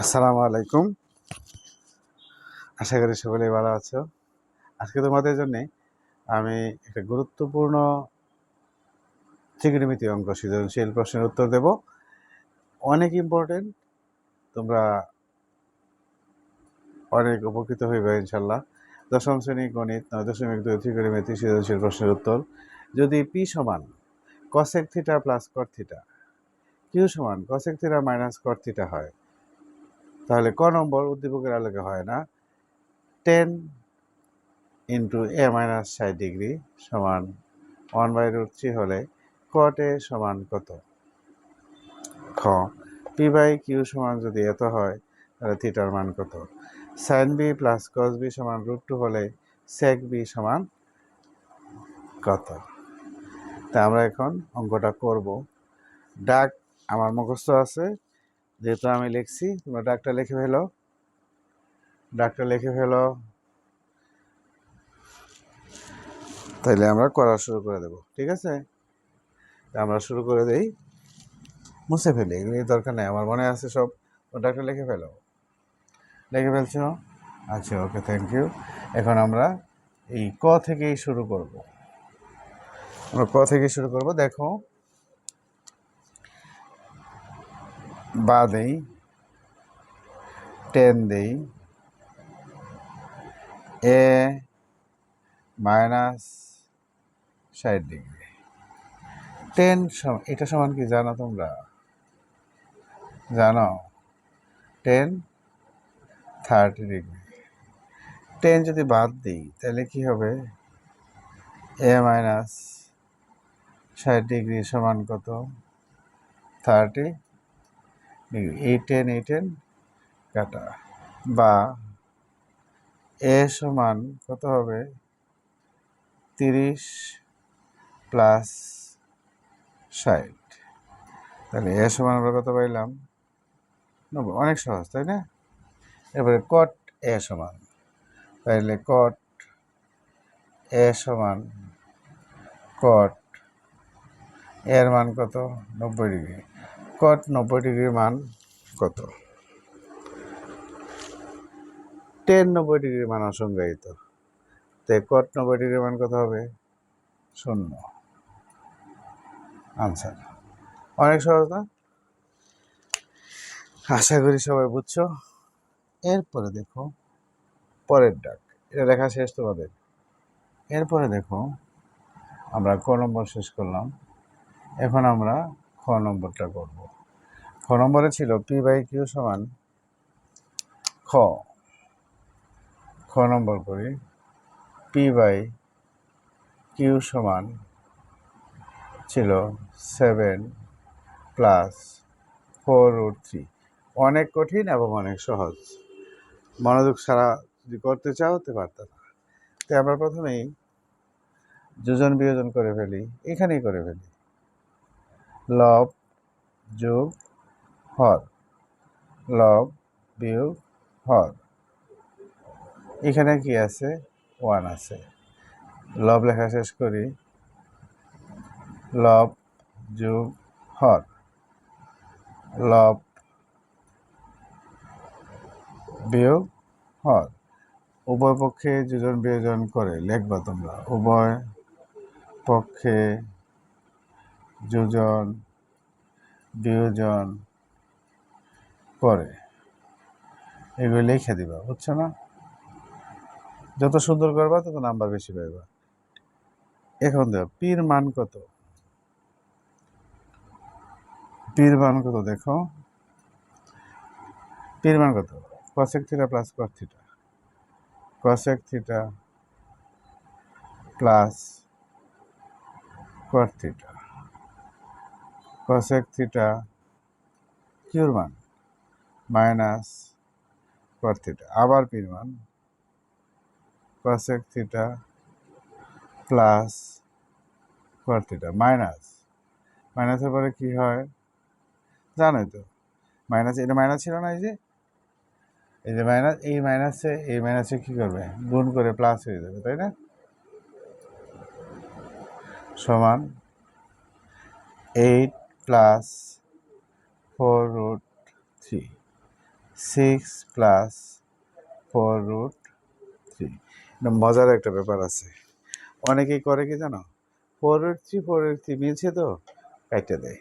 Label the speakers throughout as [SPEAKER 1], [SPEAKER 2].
[SPEAKER 1] আসসালামু আলাইকুম। আশা করি সকলেই ভালো আছো। আজকে তোমাদের জন্যে আমি একটা গুরুত্বপূর্ণ ত্রিকোণমিতি অঙ্ক, সৃজনশীল প্রশ্নের উত্তর দেব। অনেক ইম্পর্টেন্ট তোমরা অনেক উপকৃত হইবে ইনশাল্লাহ দশম শ্রেণি গণিত, নয় দশমিক দুই ত্রিকোণমিতি, সৃজনশীল প্রশ্নের উত্তর। যদি পি সমান cosec theta plus cot theta Q সমান cosec theta minus cot theta হয় তাহলে ক নম্বর উদ্দীপকের আলোকে হয় না? টেন ইন্টু এ মাইনাস ষাট ডিগ্রি সমান ওয়ান বাই রুট থ্রি হলে কট এ সমান কত? খ পি বাই কিউ সমান যদি এত হয়, তাহলে থিটার মান কত? Sine B plus cos B সমান রুট টু হলে সেক বি সমান কত? তা আমরা এখন অঙ্কটা করব। ডাক আমার মুখস্থ আছে যেহেতু আমি লিখছি, তোমরা ডাকটা লিখে ফেলো। ডাকটা লিখে ফেলো। তাইলে আমরা করা শুরু করে দেব, ঠিক আছে? আমরা শুরু করে দেই। মুছে ফেলি, এগুলি দরকার নেই, আমার মনে আছে সব। ডাকটা লিখে ফেলো। লিখে ফেলছো? আচ্ছা ওকে থ্যাংক ইউ এখন আমরা এই ক থেকেই শুরু করব। আমরা ক থেকে শুরু করব, দেখো। বা দেই টেন দেই এ মাইনাস ষাট ডিগ্রি টেন এটা সমান কি জানো তোমরা? জানো? টেন থার্টি ডিগ্রি টেন যদি বাদ দিই, তাহলে কি হবে? এ মাইনাস ষাট ডিগ্রি সমান কত? থার্টি এই টেন এই টেন, কাটা। বা এ সমান কত হবে? তিরিশ প্লাস ষাট। তাহলে এ সমান আমরা কত পাইলাম? অনেক সহজ, তাই না? এবারে কট এ সমান। তাইলে কট এ সমান কট এর মান কত? নব্বই ডিগ্রি। কট নব্বই ডিগ্রির মান কত? টেন নব্বই ডিগ্রির মান অসংজ্ঞায়িত। তাই কট নব্বই ডিগ্রির মান কত হবে? শূন্য। আনসার অনেক সহজ না? আশা করি সবাই বুঝছ। এরপরে দেখো, পরের ডাক। এটা লেখা শেষ তোমাদের। এরপরে দেখো, আমরা ক শেষ করলাম। এখন আমরা খ নম্বরটা করব। খ নম্বরে ছিল পি বাই কিউ সমান খ। খ নম্বর করি, পি বাই কিউ সমান ছিল seven plus four root three. অনেক কঠিন এবং অনেক সহজ। মনোযোগ ছাড়া যদি করতে চাও তো পারতাম তাই আমরা প্রথমেই যোজন বিয়োজন করে ফেলি, এখানেই করে ফেলি। লব যোগ হর। লব বিয়োগ হর। এখানে কি আছে? ওয়ান আছে। লব লেখা শেষ করি। লব যোগ হর। লব বিয়োগ হর। উভয় পক্ষে যোজন বিয়োজন করে, লেখবা তোমরা। উভয় পক্ষে যোজন বিয়োজন করে এগুলো লিখে দিবা, বুঝছ না? যত সুন্দর করবা, তত নাম্বার বেশি পাইবা। এখন দেখো, পির মান কত? পির মান কত দেখো? পির মান কত? Cosec theta plus cot theta cosec theta plus cot theta cosec theta কিউর মান মাইনাস কট থিটা আবার পির মান cosec theta plus cot theta minus মাইনাসের পরে কি হয়? জানোই তো মাইনাস এটা মাইনাস ছিল না এই যে? এই যে মাইনাস এই মাইনাসে এই মাইনাসে কি করবে? গুণ করে প্লাস হয়ে যাবে, তাই না? সমান eight plus four root three six plus four root three মজার একটা ব্যাপার আছে। অনেকেই করে কি জানো? Four root three four root three মিলছে তো? কাইটে দেয়।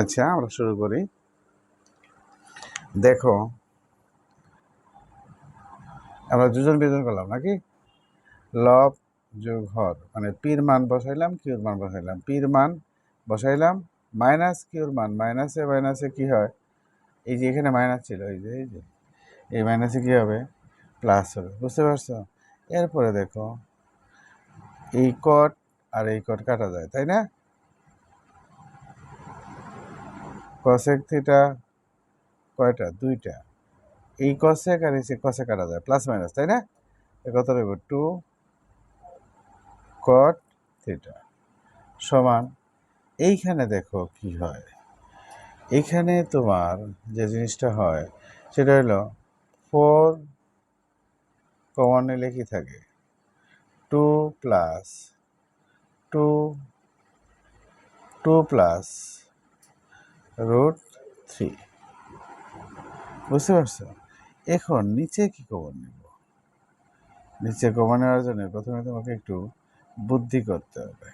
[SPEAKER 1] আচ্ছা আমরা শুরু করি। দেখো, আমরা দুজন বিজন করলাম নাকি? লব যোগ হর মানে পীর মান বসাইলাম, কিউর মান বসাইলাম। পীর মান বসাইলাম, মাইনাস কিউর মান, মাইনাসে মাইনাসে কি হয়? এই যে এখানে মাইনাস ছিল, এই যে এই যে। এই মাইনাসে কি হবে? প্লাস হবে, বুঝতে পারছ? এরপরে দেখো, এই কট আর এই কট কাটা যায়, তাই না? কসেক থিটা কয়টা? দুইটা। এই কসেক আর এই কসে কাটা যায় প্লাস মাইনাস তাই না? কত রইব? টু কট থিটা সমান, এইখানে দেখো কি হয়? এইখানে তোমার যে জিনিসটা হয়, সেটা হলো ফোর কমন নিলে কি থাকে two plus two two plus root three. বুঝতে পারছ? এখন নিচে কি কমন নেব? নিচে কমন নেওয়ার জন্য প্রথমে তোমাকে একটু বুদ্ধি করতে হবে।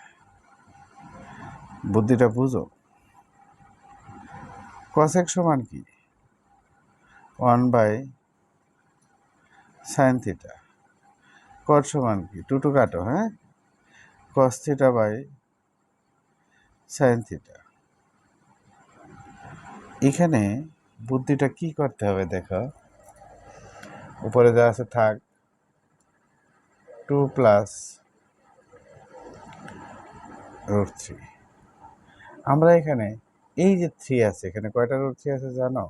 [SPEAKER 1] বুদ্ধিটা বুঝো। কসেক সমান কি? One by sine theta cot সমান কি? টু টু কাটো হ্যাঁ? Cos theta by sine theta এখানে বুদ্ধিটা কি করতে হবে দেখো? উপরে যা আছে থাক। টু প্লাস রুট থ্রি আমরা এখানে এই যে থ্রি আছে, এখানে কয়টা রুট থ্রি আছে জানো?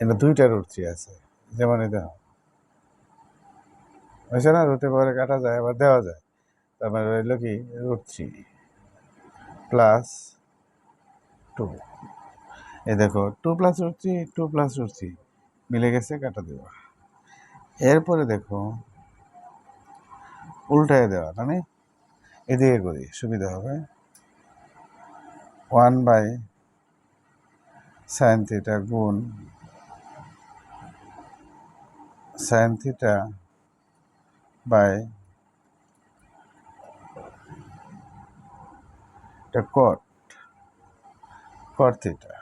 [SPEAKER 1] এটা দুইটা রুট থ্রি আছে। যেমন দেখো। হয়েছে না? রুটে পরে কাটা যায়, আবার দেওয়া যায়। তারপরে রইল কি? রুট থ্রি প্লাস টু এই দেখো two plus root three two plus root three মিলে গেছে কাটা দেওয়া। এরপরে দেখো, উল্টায় দেওয়া মানে এদিকে করি সুবিধা হবে। ওয়ান বাই সাইন থিটা গুণ সাইন থিটা বাই এটা কট কট থিটা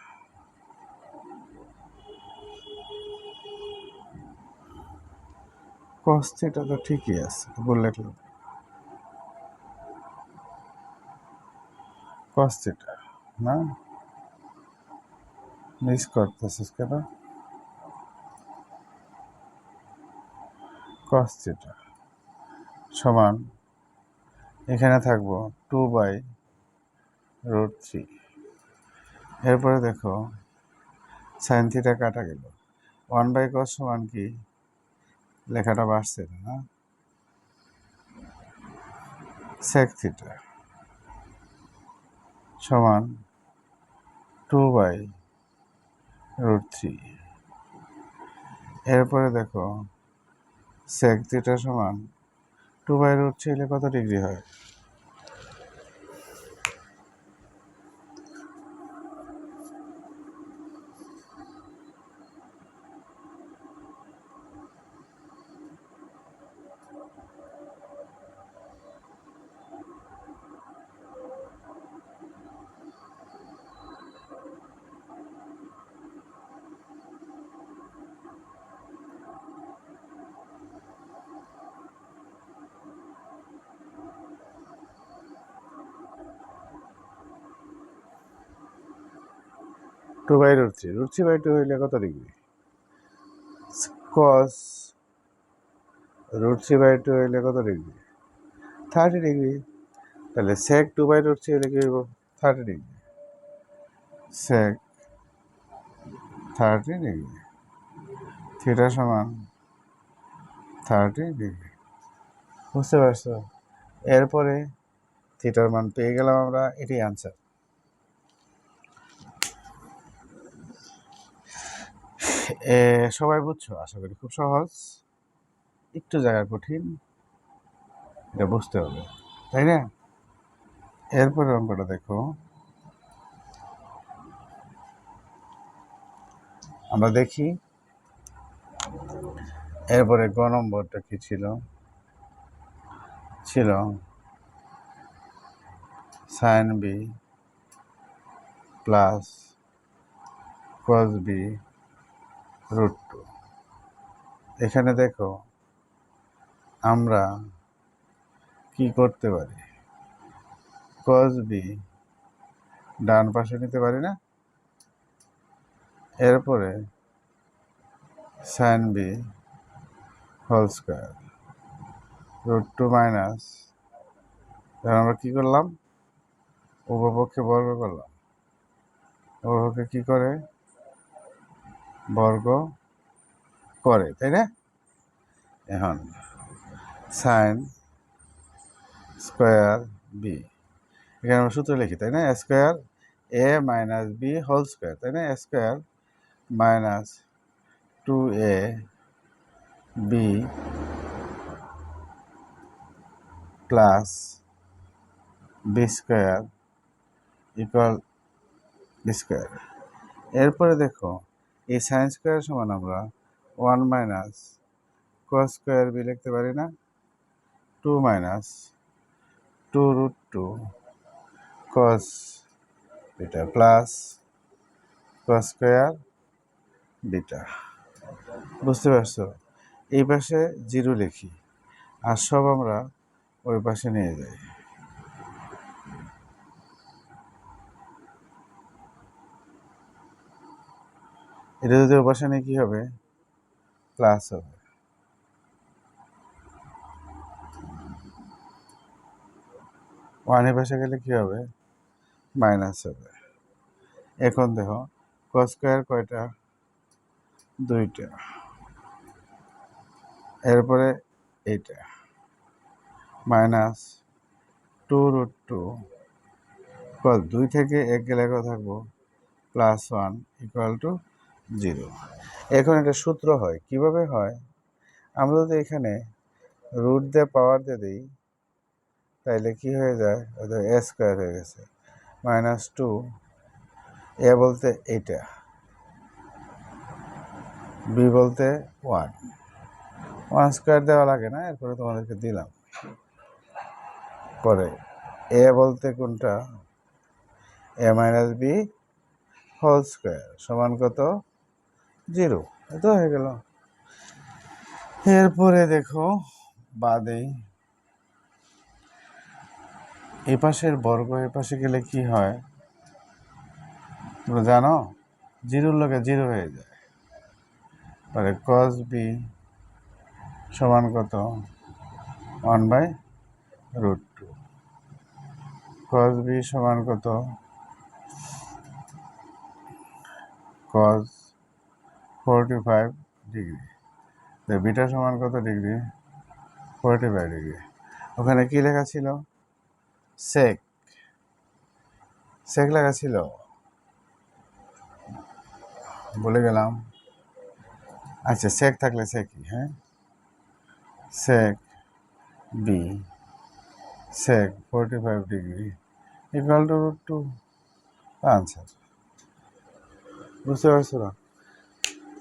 [SPEAKER 1] কস থিটা তো ঠিকই আছে লিখলাম কস থিটা না? মিস করতেছিস কেন? কস থিটা সমান, এখানে থাকব টু বাই রুট থ্রি এরপরে দেখো সাইন থিটা কাটা গেল। ওয়ান বাই কস সমান কি? লেখাটা বাড়ছে না সেক থিটা সমান টু বাই রুট থ্রি এরপরে দেখো সেক থিটা সমান টু বাই রুট থ্রি কত ডিগ্রি হয়? Two by root three root three by two হইলে কত degree? Cos root three by two হইলে কত ডিগ্রি? Thirty degree. তাহলে sec two by root three হলে কি হইব? Thirty degree. Sec thirty degree. Theta সমান থার্টি ডিগ্রি। বুঝতে পারছ? এরপরে থিটার মান পেয়ে গেলাম আমরা এটি আনসার সবাই বুঝছ? আশা করি খুব সহজ। একটু জায়গা কঠিন। এটা বুঝতে হবে, তাই না? এরপরে অঙ্কটা দেখো। আমরা দেখি। এরপরে গ নম্বরটা কি ছিল? ছিল sine B plus cos B root two. এখানে দেখো, আমরা কি করতে পারি? কস বি ডান পাশে নিতে পারি না? এরপরে sine B whole square root two minus আমরা কী করলাম? উপপক্ষে বর্গ করলাম। উপপক্ষে কী করে? বর্গ করে, তাই না? এখন সাইন স্কোয়ার বি এখানে আমরা সূত্র লিখি, তাই না? Square A minus B whole square তাই না? Square minus two A B plus B square equal B square এরপরে দেখো এই সাইন স্কোয়ার সমান আমরা one minus cos square B লিখতে পারি না two minus two root two cos beta plus cos square beta বুঝতে পারছ? এই পাশে জিরো লিখি, আর সব আমরা ওই পাশে নিয়ে যাই। এটা যদি নিয়ে কী হবে? প্লাস হবে। ওয়ানের পাশে গেলে কী হবে? মাইনাস হবে। এখন দেখো কস স্কোয়ার কয়টা? দুইটা। এরপরে এইটা। মাইনাস টু রুট টু দুই থেকে এক গেলে থাকব? Plus one equal to zero এখন একটা সূত্র হয়। কীভাবে হয়? আমরা যদি এখানে রুট দিয়ে পাওয়ার দিয়ে দিই, তাইলে কি হয়ে যায়? এ স্কোয়ার হয়ে গেছে। মাইনাস টু এ বলতে এইটা। বি বলতে ওয়ান ওয়ান স্কোয়ার দেওয়া লাগে না, এরপরে তোমাদেরকে দিলাম। পরে এ বলতে কোনটা? A minus B whole square সমান কত? জিরো এত হয়ে গেল। এরপরে দেখো বাদেই এ পাশের বর্গ, এ পাশে গেলে কি হয়? তোমরা জানো? জিরোর লোকে জিরো হয়ে যায়। পরে কস বি সমান কত? One by root two cos B সমান কত? কস ফোরটি ফাইভ ডিগ্রি তো বিটা সমান কত ডিগ্রি ফোরটি ফাইভ ডিগ্রি ওখানে কি লেখা ছিল? সেক সেক লেখা ছিল? বলে গেলাম। আচ্ছা সেক থাকলে সেকই হ্যাঁ? Sec B sec forty five degree equal to two answer বুঝতে পারছ না?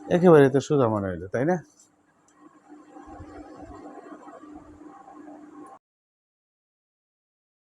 [SPEAKER 1] একেবারে তো সোজা মনে হইল তাই না?